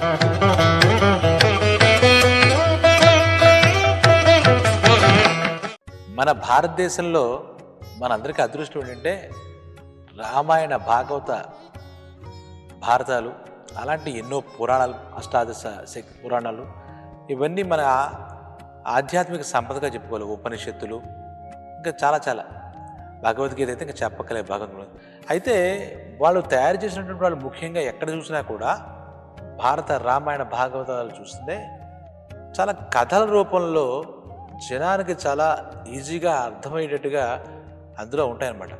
మన భారతదేశంలో మనందరికీ అదృష్టం ఏంటంటే రామాయణ భాగవత భారతాలు అలాంటి ఎన్నో పురాణాలు అష్టాదశ శక్తి పురాణాలు ఇవన్నీ మన ఆధ్యాత్మిక సంపదగా చెప్పుకోవాలి. ఉపనిషత్తులు ఇంకా చాలా చాలా. భగవద్గీత అయితే ఇంకా చెప్పకలే భగవంతుడు. అయితే వాళ్ళు తయారు చేసినటువంటి వాళ్ళు ముఖ్యంగా ఎక్కడ చూసినా కూడా భారత రామాయణ భాగవతాలు చూస్తే చాలా కథల రూపంలో జనానికి చాలా ఈజీగా అర్థమయ్యేటట్టుగా అందులో ఉంటాయన్నమాట.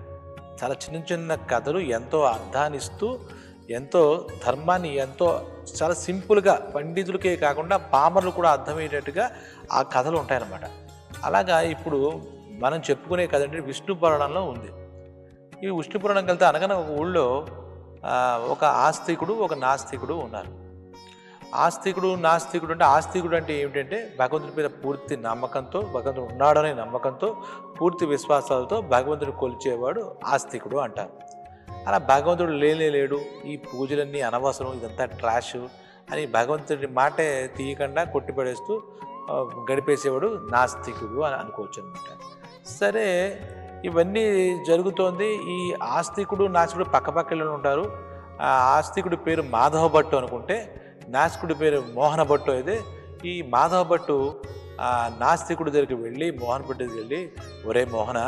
చాలా చిన్న చిన్న కథలు ఎంతో అర్థాన్నిస్తూ ఎంతో ధర్మాన్ని ఎంతో చాలా సింపుల్గా పండితులకే కాకుండా పామర్లు కూడా అర్థమయ్యేటట్టుగా ఆ కథలు ఉంటాయన్నమాట. అలాగా ఇప్పుడు మనం చెప్పుకునే కథ అంటే విష్ణు పురాణంలో ఉంది. ఈ విష్ణు పురాణంకి వెళ్తే అనగానే ఒక ఊళ్ళో ఒక ఆస్తికుడు ఒక నాస్తికుడు ఉన్నారు. ఆస్తికుడు నాస్తికుడు అంటే ఆస్తికుడు అంటే ఏమిటంటే భగవంతుడి మీద పూర్తి నమ్మకంతో భగవంతుడు ఉన్నాడనే నమ్మకంతో పూర్తి విశ్వాసాలతో భగవంతుడు కొలిచేవాడు ఆస్తికుడు అంటారు. అలా భగవంతుడు లేనే లేడు ఈ పూజలన్నీ అనవసరం ఇదంతా ట్రాష్ అని భగవంతుడి మాటే తీయకుండా కొట్టిపడేస్తూ గడిపేసేవాడు నాస్తికుడు అని అనుకోవచ్చు అనమాట సరే ఇవన్నీ జరుగుతోంది. ఈ ఆస్తికుడు నాస్తికుడు పక్కపక్కలో ఉంటారు. ఆ ఆస్తికుడి పేరు మాధవ భట్టు అనుకుంటే నాస్తికుడి పేరు మోహన భట్టు అయితే ఈ మాధవ భట్టు ఆ నాస్తికుడి దగ్గరికి వెళ్ళి మోహన్ భట్టు దగ్గరికి వెళ్ళి ఒరే మోహన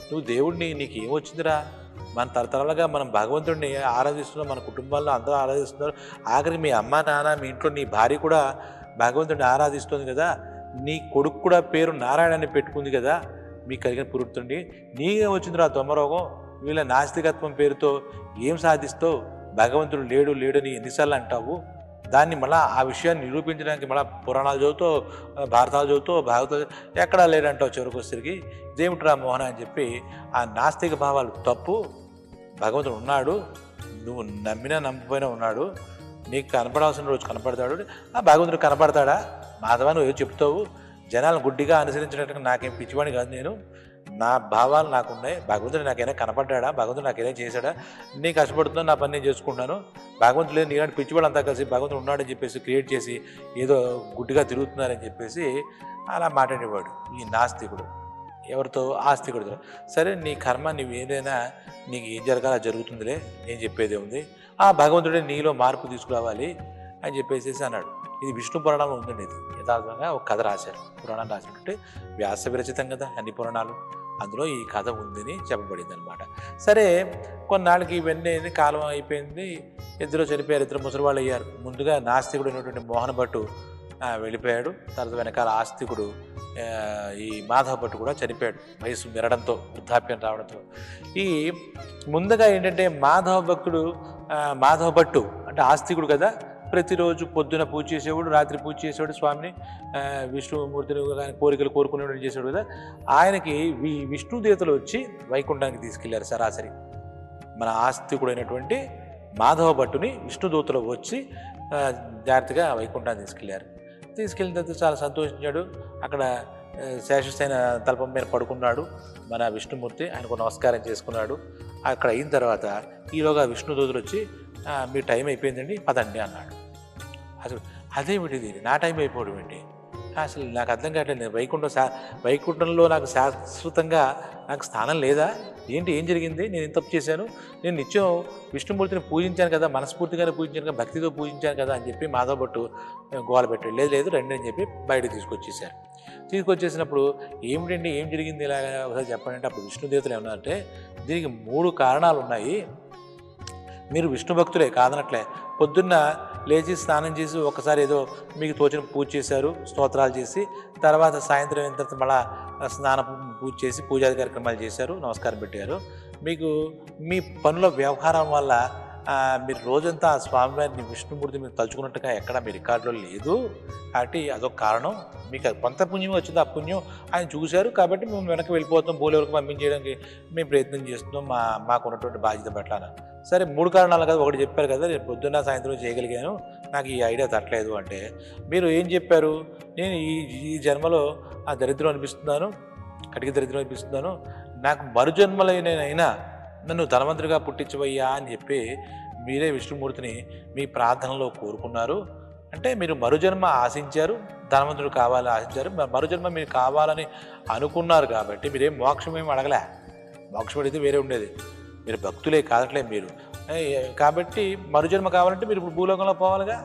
నువ్వు దేవుడిని నీకు ఏమొచ్చిందిరా మన తరతరాలుగా మనం భగవంతుడిని ఆరాధిస్తున్నాం మన కుటుంబాల్లో అందరూ ఆరాధిస్తున్నారు. ఆఖరి మీ అమ్మ నాన్న మీ ఇంట్లో నీ భార్య కూడా భగవంతుడిని ఆరాధిస్తుంది కదా? నీ కొడుకు కూడా పేరు నారాయణ అని పెట్టుకుంది కదా? మీకు కలిగిన పురుడుతుండి. నీకే వచ్చిందిరా తొమ్మరోగం వీళ్ళ నాస్తికత్వం పేరుతో ఏం సాధిస్తావు? భగవంతుడు లేడు లేడని ఎన్నిసార్లు అంటావు? దాన్ని మళ్ళీ ఆ విషయాన్ని నిరూపించడానికి మళ్ళీ పురాణాలు చదువుతో భారతాలు చదువుతో భారత ఎక్కడా లేడంటావు చివరికి వచ్చేసరికి? ఇదేమిట్రా మోహన అని చెప్పి ఆ నాస్తిక భావాలు తప్పు. భగవంతుడు ఉన్నాడు. నువ్వు నమ్మినా నమ్మకపోయినా ఉన్నాడు. నీకు కనపడాల్సిన రోజు కనపడతాడు. ఆ భగవంతుడు కనపడతాడా? మాధవ నువ్వు ఏదో చెప్తావు. జనాలను గుడ్డిగా అనుసరించినట్టుగా నాకేం పిచ్చివాడిని కాదు నేను. నా భావాలు నాకు ఉన్నాయి భగవంతుడు నాకైనా కనపడ్డా భగవంతుడు నాకైనా చేశాడా? నేను కష్టపడుతున్నా నా పని నేను చేసుకుంటున్నాను. భగవంతుడు లేదు నీలాంటి పిచ్చివాళ్ళు అంతా కలిసి భగవంతుడు ఉన్నాడని చెప్పేసి క్రియేట్ చేసి ఏదో గుడ్డిగా తిరుగుతున్నారని చెప్పేసి అలా మాట్లాడేవాడు ఈ నాస్తికుడు. ఎవరితో? ఆస్తికుడితో. సరే నీ కర్మ నీవు ఏదైనా నీకు ఏం జరగాలో జరుగుతుందిలే నేను చెప్పేది ఉంది ఆ భగవంతుడే నీలో మార్పు తీసుకురావాలి అని చెప్పేసి అన్నాడు. ఇది విష్ణు పురాణంలో ఉందండి ఇది. యథార్థంగా ఒక కథ రాశారు. పురాణం రాసినట్టు వ్యాస విరచితం కదా అన్ని పురాణాలు. అందులో ఈ కథ ఉందని చెప్పబడింది అనమాట సరే కొన్నాళ్ళకి ఇవన్నీ అయింది, కాలం అయిపోయింది. ఇద్దరు చనిపోయారు ఇద్దరు ముసలివాళ్ళు అయ్యారు. ముందుగా నాస్తికుడు అయినటువంటి మోహన భట్టు వెళ్ళిపోయాడు. తర్వాత వెనకాల ఆస్తికుడు ఈ మాధవ భట్టు కూడా చనిపోయాడు. వయసు మెరడంతో వృద్ధాప్యం రావడంతో. ఈ ముందుగా ఏంటంటే మాధవ భక్తుడు మాధవ భట్టు అంటే ఆస్తికుడు కదా ప్రతిరోజు పొద్దున పూజ చేసేవాడు రాత్రి పూజ చేసేవాడు స్వామిని విష్ణుమూర్తిని ఆయన కోరికలు కోరుకునేవాడు చేసేవాడు కదా. ఆయనకి వి విష్ణుదేవతలు వచ్చి వైకుంఠానికి తీసుకెళ్ళారు సరాసరి. మన ఆస్తికుడైనటువంటి మాధవ భట్టుని విష్ణుదూతలు వచ్చి జాగ్రత్తగా వైకుంఠాన్ని తీసుకెళ్ళారు. తీసుకెళ్ళిన తర్వాత చాలా సంతోషించాడు. అక్కడ ఆ, శేషస్థైన తల్పం మీద పడుకున్నాడు. మన విష్ణుమూర్తి ఆయనకు నమస్కారం చేసుకున్నాడు. అక్కడ అయిన తర్వాత ఈలోగా విష్ణుదూతలు వచ్చి మీ టైం అయిపోయిందండి పదండి అన్నాడు. అసలు అదేమిటిది నా టైం అయిపోవడం ఏంటి? అసలు నాకు అర్థం కావట్లేదు. నేను వైకుంఠం శా వైకుంఠంలో నాకు శాశ్వతంగా నాకు స్థానం లేదా? ఏంటి? ఏం జరిగింది? నేను ఏం తప్పు చేశాను? నేను నిత్యం విష్ణుమూర్తిని పూజించాను కదా మనస్ఫూర్తిగానే పూజించాను కదా భక్తితో పూజించాను కదా అని చెప్పి మాధవ భట్టు గోల పెట్టాడు. లేదు లేదు రండి అని చెప్పి బయటకు తీసుకొచ్చేసారు తీసుకొచ్చేసినప్పుడు ఏమిటండి ఏం జరిగింది ఇలాగా? ఒకసారి చెప్పండి అప్పుడు విష్ణుదేవతలు ఏమన్నారంటే దీనికి మూడు కారణాలు ఉన్నాయి. మీరు విష్ణు భక్తులే కాదనట్లే. పొద్దున్న లేచి స్నానం చేసి ఒకసారి ఏదో మీకు తోచిన పూజ చేశారు స్తోత్రాలు చేసి తర్వాత సాయంత్రం అయిన తర్వాత మళ్ళా స్నాన పూజ చేసి పూజాది కార్యక్రమాలు చేశారు నమస్కారం పెట్టారు. మీకు మీ పనుల వ్యవహారం వల్ల మీరు రోజంతా ఆ స్వామివారిని విష్ణుమూర్తి మీరు తలుచుకున్నట్టుగా ఎక్కడ మీ రికార్డులో లేదు. కాబట్టి అదొక కారణం. మీకు అది కొంత పుణ్యం వచ్చింది ఆ పుణ్యం ఆయన చూశారు కాబట్టి మేము వెనక్కి వెళ్ళిపోతాం భూలెవరికి పంపించేయడానికి మేము ప్రయత్నం చేస్తున్నాం మా మాకు ఉన్నటువంటి బాధ్యత పట్ల సరే మూడు కారణాలు కదా ఒకటి చెప్పారు కదా నేను పొద్దున్న సాయంత్రం చేయగలిగాను నాకు ఈ ఐడియా తట్టలేదు అంటే మీరు ఏం చెప్పారు? నేను ఈ ఈ జన్మలో ఆ దరిద్రం అనిపిస్తున్నాను కటిక దరిద్రం అనిపిస్తున్నాను నాకు మరు జన్మలైనైనా నన్ను ధనవంతుడిగా పుట్టించవయ్యా అని చెప్పి మీరే విష్ణుమూర్తిని మీ ప్రార్థనలో కోరుకున్నారు. అంటే మీరు మరుజన్మ ఆశించారు ధనవంతుడు కావాలని ఆశించారు మరుజన్మ మీరు కావాలని అనుకున్నారు కాబట్టి మీరేం మోక్షం ఏమి అడగలే. మోక్షం అడిగితే వేరే ఉండేది. మీరు భక్తులే కాదట్లే మీరు. కాబట్టి మరుజన్మ కావాలంటే మీరు ఇప్పుడు భూలోకంలో పోవాలిగా?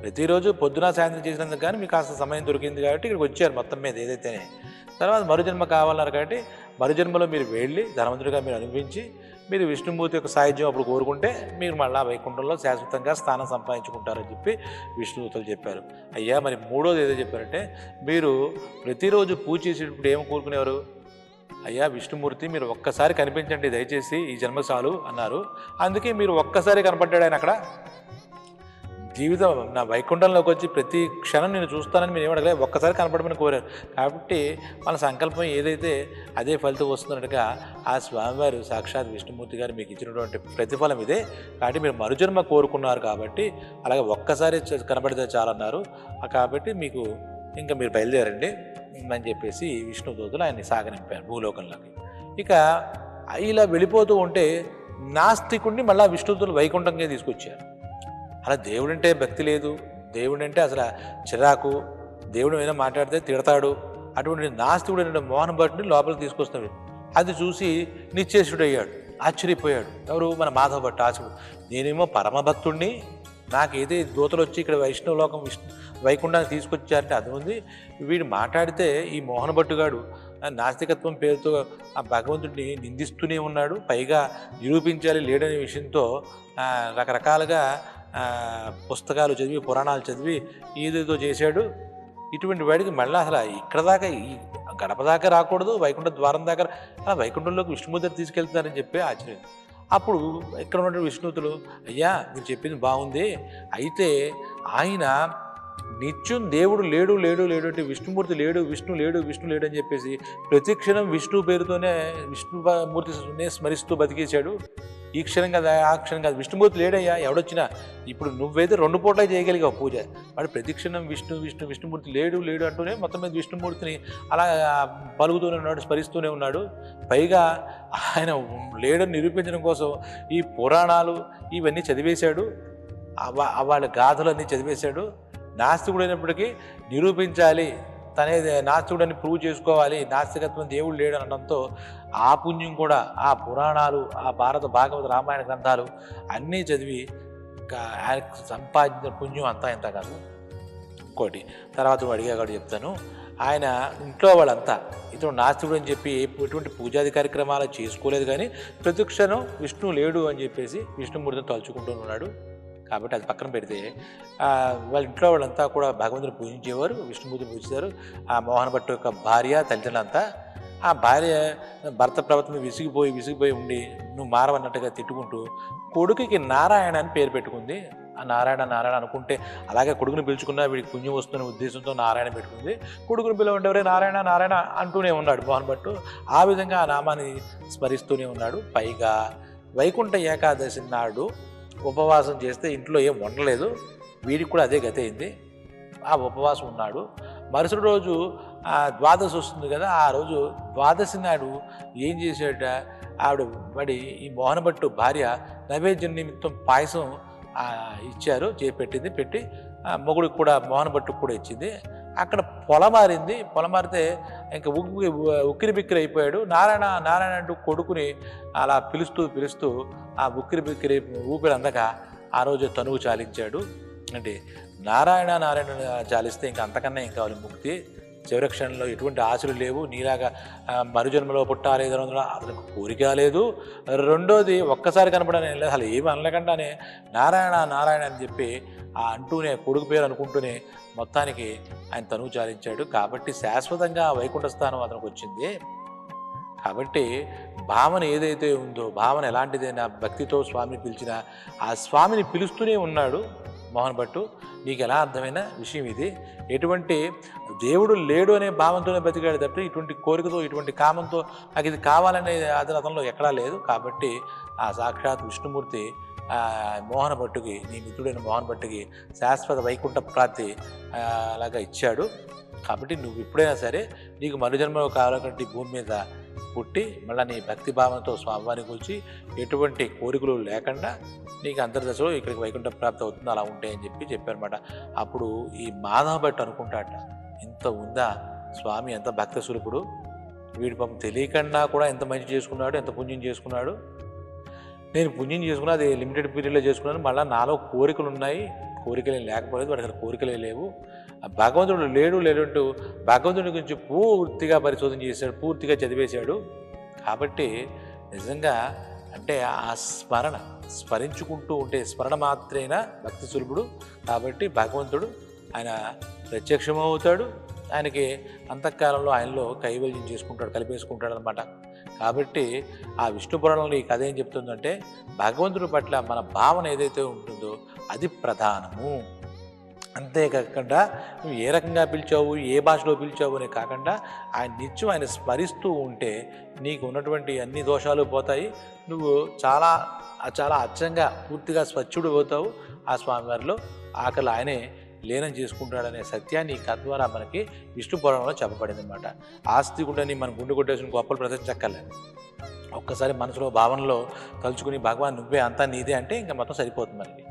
ప్రతిరోజు పొద్దున సాయంత్రం చేసినందుకు కానీ మీకు కాస్త సమయం దొరికింది కాబట్టి ఇక్కడికి వచ్చారు మొత్తం మీద ఏదైతేనే. తర్వాత మరుజన్మ కావాలన్నారు కాబట్టి మరుజన్మలో మీరు వెళ్ళి ధనవంతుడిగా మీరు అనిపించి మీరు విష్ణుమూర్తి యొక్క సాహిత్యం అప్పుడు కోరుకుంటే మీరు మళ్ళా వైకుంఠంలో శాశ్వతంగా స్థానం సంపాదించుకుంటారని చెప్పి విష్ణుదూతలు చెప్పారు. అయ్యా మరి మూడోది ఏదో చెప్పారంటే మీరు ప్రతిరోజు పూజ చేసేటప్పుడు ఏం కోరుకునేవారు? అయ్యా విష్ణుమూర్తి మీరు ఒక్కసారి కనిపించండి దయచేసి ఈ జన్మ చాలు అన్నారు. అందుకే మీరు ఒక్కసారి కనపడ్డాడు ఆయన అక్కడ. జీవితం నా వైకుంఠంలోకి వచ్చి ప్రతి క్షణం నేను చూస్తానని మీరు ఏమడగలే ఒక్కసారి కనపడమని కోరారు. కాబట్టి మన సంకల్పం ఏదైతే అదే ఫలితం వస్తున్నట్టుగా ఆ స్వామివారు సాక్షాత్ విష్ణుమూర్తి గారు మీకు ఇచ్చినటువంటి ప్రతిఫలం ఇదే. కాబట్టి మీరు మరుజన్మ కోరుకున్నారు కాబట్టి అలాగే ఒక్కసారి కనపడితే చాలన్నారు. కాబట్టి మీకు ఇంకా మీరు బయలుదేరండి అని చెప్పేసి విష్ణుదూతులు ఆయన్ని సాగనింపారు భూలోకంలోకి. ఇక ఇలా వెళ్ళిపోతూ ఉంటే నాస్తికుడిని మళ్ళీ విష్ణుదూతులు వైకుంఠంగా తీసుకొచ్చారు. అలా దేవుడంటే భక్తి లేదు దేవుడంటే అసలు చిరాకు దేవుడు ఏదైనా మాట్లాడితే తిడతాడు అటువంటి నాస్తికుడు నాస్తికుడైన మోహన్ భట్ని లోపలికి తీసుకొస్తాడు. అది చూసి నిశ్చేషుడు అయ్యాడు ఆశ్చర్యపోయాడు. ఎవరు? మన మాధవ భట్ ఆశుడు నేనేమో పరమభక్తుడిని నాకు ఏదే దూతలు వచ్చి ఇక్కడ వైష్ణవ లోకం విష్ణు వైకుంఠానికి తీసుకొచ్చారంటే అది ఉంది. వీడు మాట్లాడితే ఈ మోహన్ భట్టుగాడు నాస్తికత్వం పేరుతో ఆ భగవంతుడిని నిందిస్తూనే ఉన్నాడు. పైగా నిరూపించాలి లేడనే విషయంతో రకరకాలుగా పుస్తకాలు చదివి పురాణాలు చదివి ఏదేదో చేశాడు. ఇటువంటి వాడికి మళ్ళీ అసలు ఇక్కడ దాకా ఈ గడప దాకా రాకూడదు వైకుంఠ ద్వారం దాకా అలా వైకుంఠంలోకి విష్ణుమూర్తి తీసుకెళ్తున్నారని చెప్పి ఆశ్చర్యం. అప్పుడు ఇక్కడ ఉన్నటువంటి విష్ణుతులు అయ్యా మీరు చెప్పింది బాగుంది. అయితే ఆయన నిత్యం దేవుడు లేడు లేడు లేడు అంటే విష్ణుమూర్తి లేడు విష్ణు లేడు విష్ణు లేడు అని చెప్పేసి ప్రతి క్షణం విష్ణు పేరుతోనే విష్ణుమూర్తినే స్మరిస్తూ బతికేశాడు. ఈ క్షణం కదా ఆ క్షణం కాదు. విష్ణుమూర్తి లేడయ్యా ఎవడొచ్చినా ఇప్పుడు నువ్వైతే రెండు పూటలు చేయగలిగావు పూజ. వాడు ప్రతి క్షణం విష్ణు విష్ణు విష్ణుమూర్తి లేడు లేడు అంటూనే మొత్తం మీద విష్ణుమూర్తిని అలా పలుకుతూనే ఉన్నాడు స్మరిస్తూనే ఉన్నాడు. పైగా ఆయన లేడని నిరూపించడం కోసం ఈ పురాణాలు ఇవన్నీ చదివేశాడు. ఆ వాళ్ళ గాథలన్నీ చదివేశాడు. నాస్తికుడైనప్పటికీ నిరూపించాలి. తనే నాస్తికుడని ప్రూవ్ చేసుకోవాలి. నాస్తికత్వం దేవుడు లేడు అనడంతో ఆ పుణ్యం కూడా ఆ పురాణాలు ఆ భారత భాగవత రామాయణ గ్రంథాలు అన్నీ చదివి ఆయనకు సంపాదించిన పుణ్యం అంతా ఇంత కాదు. ఇంకోటి తర్వాత అడిగాడు అడిగా కూడా చెప్తాను. ఆయన ఇంట్లో వాళ్ళంతా ఇతను నాస్తికుడు అని చెప్పి ఎటువంటి పూజాది కార్యక్రమాలు చేసుకోలేదు కానీ ప్రతిక్షణం విష్ణు లేడు అని చెప్పేసి విష్ణుమూర్తిని తలుచుకుంటూ ఉన్నాడు. కాబట్టి అది పక్కన పెడితే వాళ్ళ ఇంట్లో వాళ్ళంతా కూడా భగవంతుని పూజించేవారు విష్ణుమూర్తిని పూజిస్తారు. ఆ మోహన్ భట్టు యొక్క భార్య తల్లిదండ్రులంతా ఆ భార్య భర్త ప్రవర్తన విసిగిపోయి విసిగిపోయి ఉండి నువ్వు మారవన్నట్టుగా తిట్టుకుంటూ కొడుకుకి నారాయణ అని పేరు పెట్టుకుంది. ఆ నారాయణ నారాయణ అనుకుంటే అలాగే కొడుకుని పిలుచుకున్నా వీడికి పుణ్యం వస్తున్న ఉద్దేశంతో నారాయణ పెట్టుకుంది. కొడుకుని పిలవండేవరే? నారాయణ నారాయణ అంటూనే ఉన్నాడు మోహన్ భట్టు. ఆ విధంగా ఆ నామాన్ని స్మరిస్తూనే ఉన్నాడు. పైగా వైకుంఠ ఏకాదశి నాడు ఉపవాసం చేస్తే ఇంట్లో ఏం వండలేదు. వీడికి కూడా అదే గతి అయింది. ఆ ఉపవాసం ఉన్నాడు. మరుసటి రోజు ఆ ద్వాదశి వస్తుంది కదా ఆ రోజు ద్వాదశి నాడు ఏం చేశాడట? ఆవిడ వాడి ఈ మోహనభట్టు భార్య నైవేద్యం నిమిత్తం పాయసం ఇచ్చారు చేపెట్టింది పెట్టి ఆ, మొగుడికి కూడా మోహనభట్టుకు కూడా ఇచ్చింది. అక్కడ పొలమారింది. పొలమారితే ఇంకా ఉక్కి ఉక్కిరి బిక్కిరి అయిపోయాడు. నారాయణ నారాయణ అంటూ కొడుకుని అలా పిలుస్తూ పిలుస్తూ ఆ ఉక్కిరి బిక్కిరి ఊపిరి అందక ఆ రోజు తనువు చాలించాడు. అంటే నారాయణ నారాయణ చాలిస్తే ఇంకా అంతకన్నా ఏం కావాలి ముక్తి? చివరి క్షణంలో ఎటువంటి ఆశలు లేవు. నీలాగా మరుజన్మలో పుట్టాలి ఏదో అందులో అతనికి కోరిక లేదు. రెండోది ఒక్కసారి కనపడని అసలు ఏమి అనలేకుండానే నారాయణ నారాయణ అని చెప్పి ఆ అంటూనే కొడుకు పేరు అనుకుంటూనే మొత్తానికి ఆయన తనువు చాలించాడు. కాబట్టి శాశ్వతంగా వైకుంఠ స్థానం అతనికి వచ్చింది. కాబట్టి భావన ఏదైతే ఉందో భావన ఎలాంటిదైనా భక్తితో స్వామిని పిలిచినా ఆ స్వామిని పిలుస్తూనే ఉన్నాడు. మోహన్ భట్టు నీకు ఎలా అర్థమైన విషయం ఇది? ఎటువంటి దేవుడు లేడు అనే భావంతోనే బతికాడు తప్పితే ఇటువంటి కోరికతో ఇటువంటి కామంతో నాకు ఇది కావాలనే అది అతనిలో ఎక్కడా లేదు. కాబట్టి ఆ సాక్షాత్ విష్ణుమూర్తి మోహన భట్టుకి నీ మిత్రుడైన మోహన్ భట్టుకి శాశ్వత వైకుంఠ ప్రాప్తి అలాగా ఇచ్చాడు. కాబట్టి నువ్వు ఎప్పుడైనా సరే నీకు మరుజన్మలో కావాలంటే భూమి మీద పుట్టి మళ్ళీ నీ భక్తి భావంతో స్వామివారిని కూర్చి ఎటువంటి కోరికలు లేకుండా నీకు అంతర్దశలో ఇక్కడికి వైకుంఠ ప్రాప్తి అవుతుంది అలా ఉంటాయని చెప్పి చెప్పారన్నమాట. అప్పుడు ఈ మాధవ భట్ అనుకుంటాట ఇంత ఉందా స్వామి? ఎంత భక్త సులుపుడు వీడి పాపం తెలియకుండా కూడా ఎంత మంచి చేసుకున్నాడు ఎంత పుణ్యం చేసుకున్నాడు? నేను పుణ్యం చేసుకున్నా అది లిమిటెడ్ పీరియడ్లో చేసుకున్నాను మళ్ళీ నాలో కోరికలు ఉన్నాయి. కోరికలు లేకపోలేదు వాడి కోరికలు కోరికలే లేవు. భగవంతుడు లేడు లేడంటూ భగవంతుడి గురించి పూర్తిగా పరిశోధన చేశాడు పూర్తిగా చదివేశాడు. కాబట్టి నిజంగా అంటే ఆ స్మరణ స్మరించుకుంటూ ఉంటే స్మరణ మాత్రేనా భక్తి సులభుడు? కాబట్టి భగవంతుడు ఆయన ప్రత్యక్షమవుతాడు. ఆయనకి అంతఃకాలంలో ఆయనలో కైవల్యం చేసుకుంటాడు కలిపేసుకుంటాడు అనమాట కాబట్టి ఆ విష్ణు పురాణంలో ఈ కథ ఏం చెప్తుందంటే భగవంతుడి పట్ల మన భావన ఏదైతే ఉంటుందో అది ప్రధానము. అంతేకాకుండా నువ్వు ఏ రకంగా పిలిచావు ఏ భాషలో పిలిచావు అనే కాకుండా ఆయన నిత్యం ఆయన స్మరిస్తూ ఉంటే నీకు ఉన్నటువంటి అన్ని దోషాలు పోతాయి. నువ్వు చాలా చాలా అచ్చంగా పూర్తిగా స్వచ్ఛుడు పోతావు ఆ స్వామివారిలో ఆకలి ఆయనే లీనం చేసుకుంటాడనే సత్యాన్ని ఈ కథ ద్వారా మనకి విష్ణు పురాణంలో చెప్పబడింది అనమాట ఆస్తికుడని మన గుండె కొట్టేసిన గొప్పలు ప్రదర్శించక్కర్లేదు. ఒక్కసారి మనసులో భావనలో తలుచుకుని భగవాన్ నువ్వే అంతా నీదే అంటే ఇంకా మొత్తం సరిపోతుంది మనకి.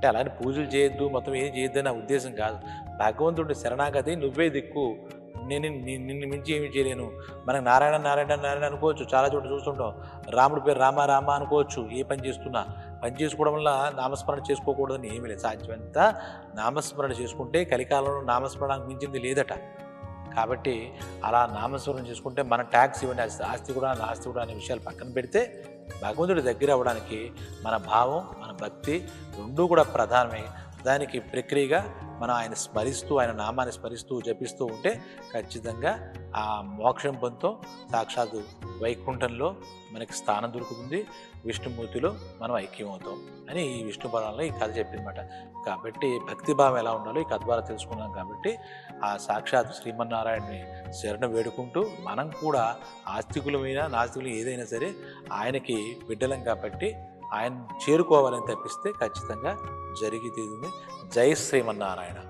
అంటే అలానే పూజలు చేయొద్దు మొత్తం ఏం చేయొద్దు నా ఉద్దేశం కాదు. భగవంతుడి శరణాగతి నువ్వే దిక్కు. నేను నిన్ను మించి ఏమి చేయలేను. మనకు నారాయణ నారాయణ నారాయణ అనుకోవచ్చు. చాలా చోట్ల చూస్తుంటాం. రాముడి పేరు రామ రామ అనుకోవచ్చు. ఏ పని చేస్తున్నా. పని చేసుకోవడం వల్ల నామస్మరణ చేసుకోకూడదని ఏమీ లేదు. సాధ్యమంత నామస్మరణ చేసుకుంటే కలికాలంలో నామస్మరణకు మించింది లేదట. కాబట్టి అలా నామస్మరణ చేసుకుంటే మన ట్యాక్స్ ఇవన్నీ ఆస్తి ఆస్తి కూడా ఆస్తి కూడా అనే విషయాలు పక్కన పెడితే భగవంతుడి దగ్గర అవ్వడానికి మన భావం మన భక్తి రెండూ కూడా ప్రధానమే. దానికి ప్రక్రియగా మనం ఆయన స్మరిస్తూ ఆయన నామాన్ని స్మరిస్తూ జపిస్తూ ఉంటే ఖచ్చితంగా ఆ మోక్షం పొందుతో సాక్షాత్తు వైకుంఠంలో మనకి స్థానం దొరుకుతుంది. విష్ణుమూర్తిలో మనం ఐక్యమవుతాం అని ఈ విష్ణు పురాణంలో ఈ కథ చెప్పిందన్నమాట. కాబట్టి భక్తి భావం ఎలా ఉండాలో ఈ కథ ద్వారా తెలుసుకున్నాం కాబట్టి ఆ సాక్షాత్ శ్రీమన్నారాయణని శరణ వేడుకుంటూ మనం కూడా ఆస్తికులమైన నాస్తికులు ఏదైనా సరే ఆయనకి బిడ్డలం కాబట్టి ఆయన చేరుకోవాలని తప్పిస్తే ఖచ్చితంగా జరిగి తీరుంది జై శ్రీమన్నారాయణ.